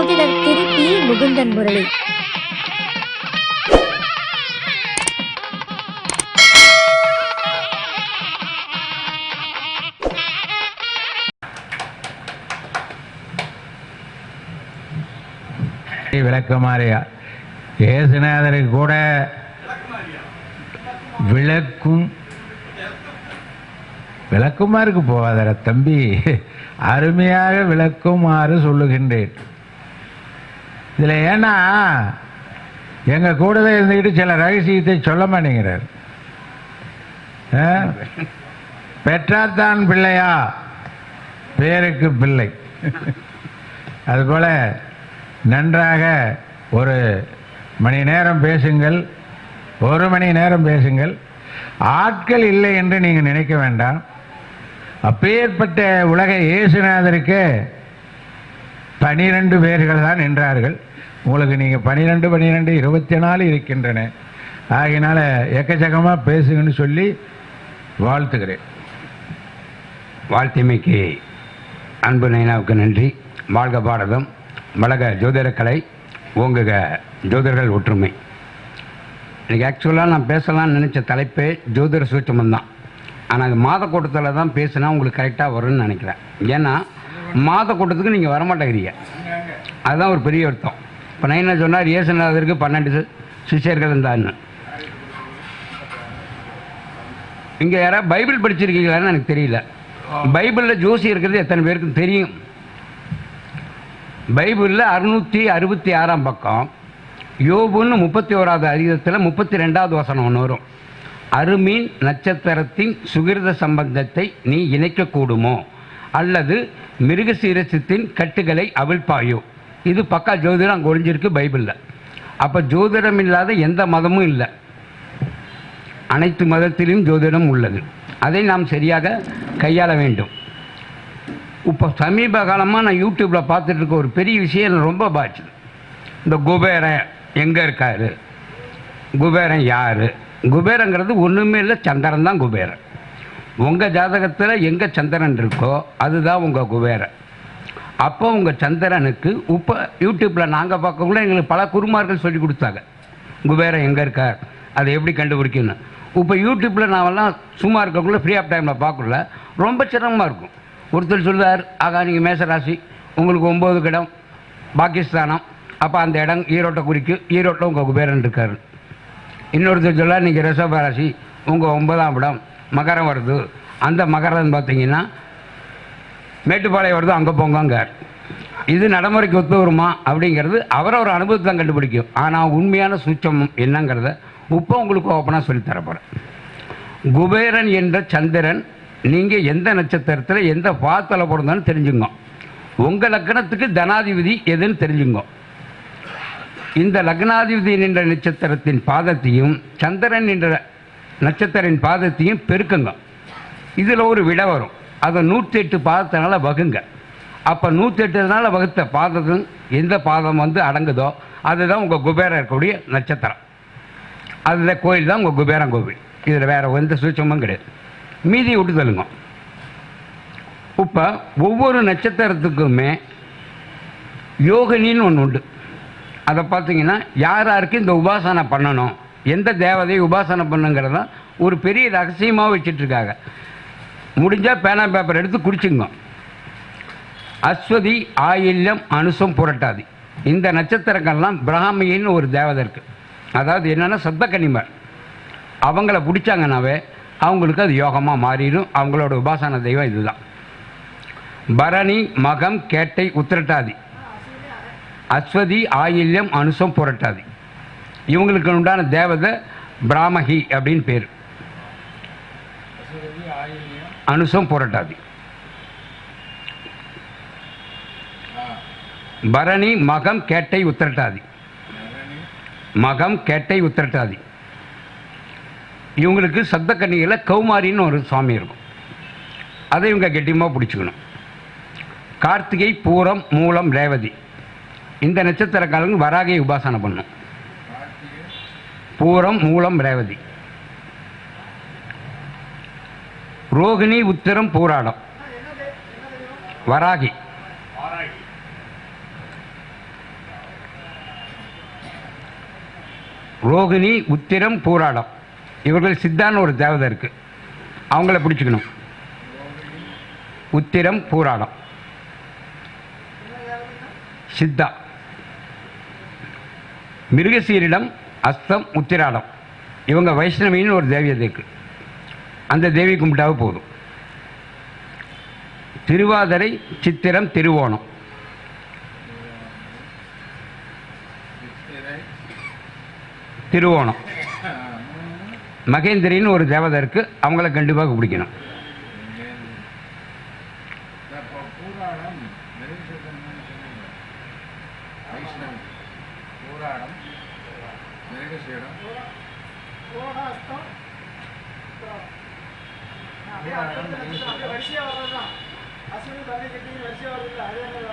ஜோதிடர் திருப்பி முகுந்தன் முரளி. விளக்கமாறியா ஏசுநாதரை கூட விளக்கும் விளக்குமாருக்கு போவாதர தம்பி. அருமையாக விளக்குமாறு சொல்லுகின்றேன். இதில் ஏன்னா எங்கள் கூடவே இருந்துக்கிட்டு சில ரகசியத்தை சொல்ல மாட்டேங்கிறார். ஆ? பெற்றாத்தான் பிள்ளையா? பேருக்கு பிள்ளை. அதுபோல் நன்றாக ஒரு மணி நேரம் பேசுங்கள் ஒரு மணி நேரம் பேசுங்கள். ஆட்கள் இல்லை என்று நீங்கள் நினைக்க வேண்டாம். அப்பேற்பட்ட உலக இயேசுநாதருக்கு பனிரெண்டு பேர்கள் தான் நின்றார்கள். உங்களுக்கு நீங்கள் பனிரெண்டு பனிரெண்டு இருபத்தி நாலு இருக்கின்றன. ஆகையினால் எக்கச்சக்கமாக பேசுங்கன்னு சொல்லி வாழ்த்துக்கிறேன் வாழ்த்திமைக்கு அன்பு நைனாவுக்கு நன்றி. வாழ்க பாரதம். வழக ஜோதிடக்கலை ஓங்குக ஜோதிடர்கள் ஒற்றுமை. எனக்கு ஆக்சுவலாக நான் பேசலாம்னு நினச்ச தலைப்பே ஜோதிட சூட்சமம் தான் ஆனால் அது மாதக்கூட்டத்தில் தான் பேசினா உங்களுக்கு கரெக்டாக வரும்னு நினைக்கிறேன். ஏன்னா மாத கூட்டத்துக்கு நீங்கள் வரமாட்டேங்கிறீங்க. அதுதான் ஒரு பெரிய அர்த்தம் இப்போ நைனா சொன்னார் இயேசுநாதருக்கு பன்னெண்டு சிஷியர்கள் இருந்தான்னு இங்கே யாராவது பைபிள் படிச்சிருக்கீங்களான்னு எனக்கு தெரியல. பைபிளில் ஜோசி இருக்கிறது எத்தனை பேருக்கு தெரியும். பைபிளில் அறுநூற்றி அறுபத்தி ஆறாம் பக்கம் யோபுன்னு முப்பத்தி ஓராவது அதிகத்தில் முப்பத்தி ரெண்டாவது வசனம் ஒன்று வரும். அருமீன் நட்சத்திரத்தின் சுகிருத சம்பந்தத்தை நீ இணைக்கக்கூடுமோ? அல்லது மிருகசீரசத்தின் கட்டுகளை அவிழ்ப்பாயோ இது பக்கா ஜோதிடம் அங்கே ஒழிஞ்சிருக்கு பைபிளில். அப்போ ஜோதிடம் இல்லாத எந்த மதமும் இல்லை. அனைத்து மதத்திலும் ஜோதிடம் உள்ளது. அதை நாம் சரியாக கையாள வேண்டும். இப்போ சமீப காலமாக நான் யூடியூப்பில் பார்த்துட்டு இருக்க ஒரு பெரிய விஷயம் எனக்கு ரொம்ப பாதிச்சுது இந்த குபேரன் எங்கே இருக்காரு? குபேரன் யார்? குபேரங்கிறது ஒன்றுமே இல்லை சந்திரன் தான் குபேரன். உங்கள் ஜாதகத்தில் எங்கே சந்திரன் இருக்கோ அதுதான் உங்கள் குபேரன் அப்போ உங்கள் சந்திரனுக்கு இப்போ யூடியூப்பில் நாங்கள் பார்க்கக்குள்ள எங்களுக்கு பல குருமார்கள் சொல்லி கொடுத்தாங்க. குபேரன் எங்கே இருக்கார்? அதை எப்படி கண்டுபிடிக்கணும்? இப்போ யூடியூப்பில் நாமெல்லாம் சும்மா இருக்கக்குள்ள ஃப்ரீ ஆஃப் டைமில் பார்க்கல ரொம்ப சிரமமாக இருக்கும். ஒருத்தர் சொல்லுவார் ஆகா நீங்கள் மேசராசி. உங்களுக்கு ஒம்பது இடம் பாகிஸ்தானம் அப்போ அந்த இடம் ஈரோட்டை குறிக்கும் ஈரோட்டில் உங்கள் குபேரன் இருக்கார். இன்னொருத்தர் சொல்ல நீங்கள் ரிஷப ராசி. உங்கள் ஒன்பதாம் இடம் மகரம் வருது. அந்த மகரம் பார்த்தீங்கன்னா மேட்டுப்பாளையம் வருது அங்கே போங்கங்க இது நடைமுறைக்கு ஒத்து வருமா அப்படிங்கிறது அவரவர் அனுபவத்தை தான் கண்டுபிடிக்கும். ஆனால் உண்மையான சூட்சமம் என்னங்கிறத இப்போ உங்களுக்கு ஓப்பனாக சொல்லித்தரப்போகிறேன் குபேரன் என்ற சந்திரன் நீங்கள் எந்த நட்சத்திரத்தில் எந்த பாத்தில் பிறந்தாலும் தெரிஞ்சுங்க. உங்கள் லக்னத்துக்கு தனாதிபதி எதுன்னு தெரிஞ்சுங்க. இந்த லக்னாதிபதி என்ற நட்சத்திரத்தின் பாதத்தையும் சந்திரன் என்ற நட்சத்திரின் பாதத்தையும் பெருக்குங்க. இதில் ஒரு விட வரும். அதை நூற்றி எட்டு பாதத்தினால வகுங்க. அப்போ நூற்றி எட்டுனால வகுத்த பாதத்தும் எந்த பாதம் வந்து அடங்குதோ அதுதான் உங்கள் குபேரம் இருக்கக்கூடிய நட்சத்திரம். அதுதான் கோயில் தான் உங்கள் குபேரம் கோவில். இதில் வேறு எந்த சூட்சமும் கிடையாது. மீதி விட்டு இப்போ ஒவ்வொரு நட்சத்திரத்துக்குமே யோகினின்னு ஒன்று உண்டு. அதை பார்த்தீங்கன்னா யார் யாருக்கு இந்த உபாசனை பண்ணணும்? எந்த தேவதையை உபாசனை பண்ணுங்கிறத ஒரு பெரிய ரகசியமாக வச்சிட்ருக்காங்க. முடிஞ்சால் பேனா பேப்பர் எடுத்து குடிச்சுங்க அஸ்வதி ஆயில்யம் அனுசம் புரட்டாதி. இந்த நட்சத்திரங்கள்லாம் பிராமின்னு ஒரு தேவதை இருக்குது அதாவது என்னென்னா சப்தக்கன்னிமர் அவங்கள பிடிச்சாங்கனாவே அவங்களுக்கு அது யோகமாக மாறிடும். அவங்களோட உபாசன தெய்வம் இதுதான். பரணி மகம் கேட்டை உத்திரட்டாதி. அஸ்வதி ஆயில்யம் அனுசம் புரட்டாதி. இவங்களுக்கு உண்டான தேவதை பிராமகி அப்படின்னு பேர். அனுசம் புரட்டாதி. பரணி மகம் கேட்டை உத்திரட்டாதி. மகம் கேட்டை உத்திரட்டாதி. இவங்களுக்கு சப்தக்கன்னிகளில் கௌமாரின்னு ஒரு சுவாமி இருக்கும். அதை இவங்க கெட்டியமாக பிடிச்சிக்கணும். கார்த்திகை பூரம் மூலம் ரேவதி. இந்த நட்சத்திரக்காரங்க வராகை உபாசனை பண்ணும். பூரம் மூலம் ரேவதி. ரோகிணி உத்திரம் பூராடம். வராகி. ரோகிணி உத்திரம் பூராடம். இவர்கள் சித்தான்னு ஒரு தேவதை இருக்கு. அவங்கள பிடிச்சிக்கணும். உத்திரம் பூராடம். சித்தா. மிருகசீரிடம் அஸ்தம் உத்திராடம். இவங்க வைஷ்ணவின்னு ஒரு தேவியதை இருக்கு. அந்த தேவி கும்பிட்டாவே போதும். திருவாதிரை சித்திரம் திருவோணம். திருவோணம். மகேந்திரின்னு ஒரு தேவதை அவங்கள கண்டிப்பாக பிடிக்கணும் பூராடம் வைஷ்ணவி பூராடம் மிருகசீடம்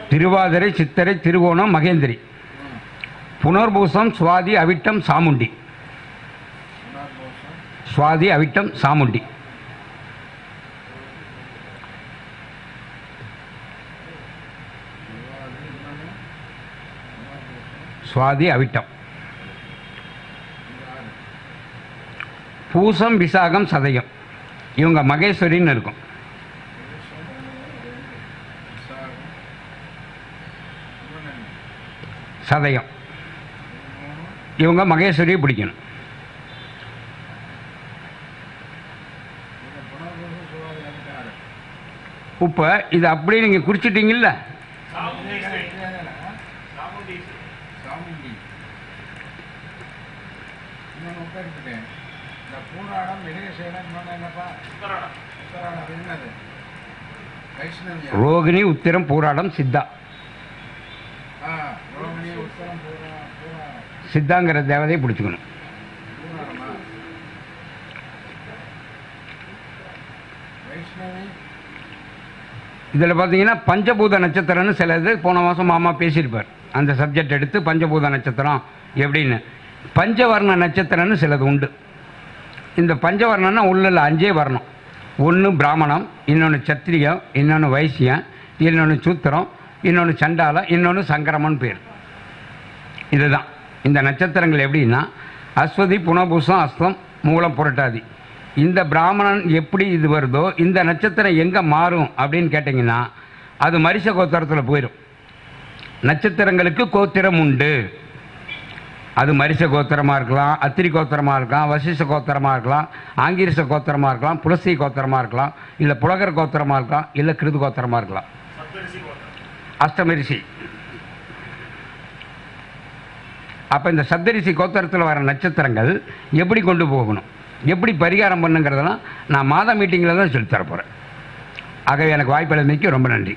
திருவாதிரை சித்திரை திருவோணம் மகேந்திரி. புனர்பூசம் சுவாதி அவிட்டம் சாமுண்டி. சுவாதி அவிட்டம் சாமுண்டி. சுவாதி அவிட்டம். பூசம் விசாகம் சதயம். இவங்க மகேஸ்வரின்னு இருக்கும். சதயம். இவங்க மகேஸ்வரியை பிடிக்கணும். இப்போ இது அப்படியே நீங்கள் குறிச்சிட்டீங்கல்ல? சாமுண்டி இந்த பூராடம் மிருகசீடம் இன்னொன்று என்னப்பா? உத்தராடம். உத்தராடம். என்னது? வைஷ்ணவியா? ரோகிணி உத்திரம் பூராடம் சித்தா. ஆ ரோகிணி உத்தரம் பூரா பூரா சித்தாங்கிற தேவதையை பிடிச்சிக்கணும். இதில் பார்த்தீங்கன்னா பஞ்சபூத நட்சத்திரம்னு சில இது போன மாதம் மாமா பேசியிருப்பார். அந்த சப்ஜெக்ட் எடுத்து பஞ்சபூத நட்சத்திரம் எப்படின்னு. பஞ்சவர்ண நட்சத்திரம்னு சிலது உண்டு. இந்த பஞ்சவர்ணம்னா உள்ள அஞ்சே வரணும். ஒன்று பிராமணம் இன்னொன்று சத்திரியம் இன்னொன்று வைசியம் இன்னொன்று சூத்திரம் இன்னொன்று சண்டாலம் இன்னொன்று சங்கரமன் பேர். இதுதான். இந்த நட்சத்திரங்கள் எப்படின்னா அஸ்வதி புனபூசம் அஸ்தம் மூலம் புரட்டாதி. இந்த பிராமணன் எப்படி இது வருதோ இந்த நட்சத்திரம் எங்கே மாறும் அப்படின்னு கேட்டிங்கன்னா அது மரிச கோத்திரத்தில் போயிடும் நட்சத்திரங்களுக்கு கோத்திரம் உண்டு. அது மரிச கோத்திரமாக இருக்கலாம் அத்திரி கோத்திரமாக இருக்கலாம் வசிஷ கோத்திரமாக இருக்கலாம் ஆங்கிரிச கோத்திரமாக இருக்கலாம் புலசி கோத்திரமாக இருக்கலாம் இல்லை புலகர் கோத்திரமாக இருக்கலாம் இல்லை கிருது கோத்திரமாக இருக்கலாம். அஷ்டமரிசி அப்போ இந்த சப்தரிசி கோத்திரத்தில் வர நட்சத்திரங்கள் எப்படி கொண்டு போகணும்? எப்படி பரிகாரம் பண்ணுங்கிறதெல்லாம் நான் மாத மீட்டிங்கில் தான் சொல்லித் ஆகவே எனக்கு வாய்ப்பு அளித்தமைக்கு ரொம்ப நன்றி.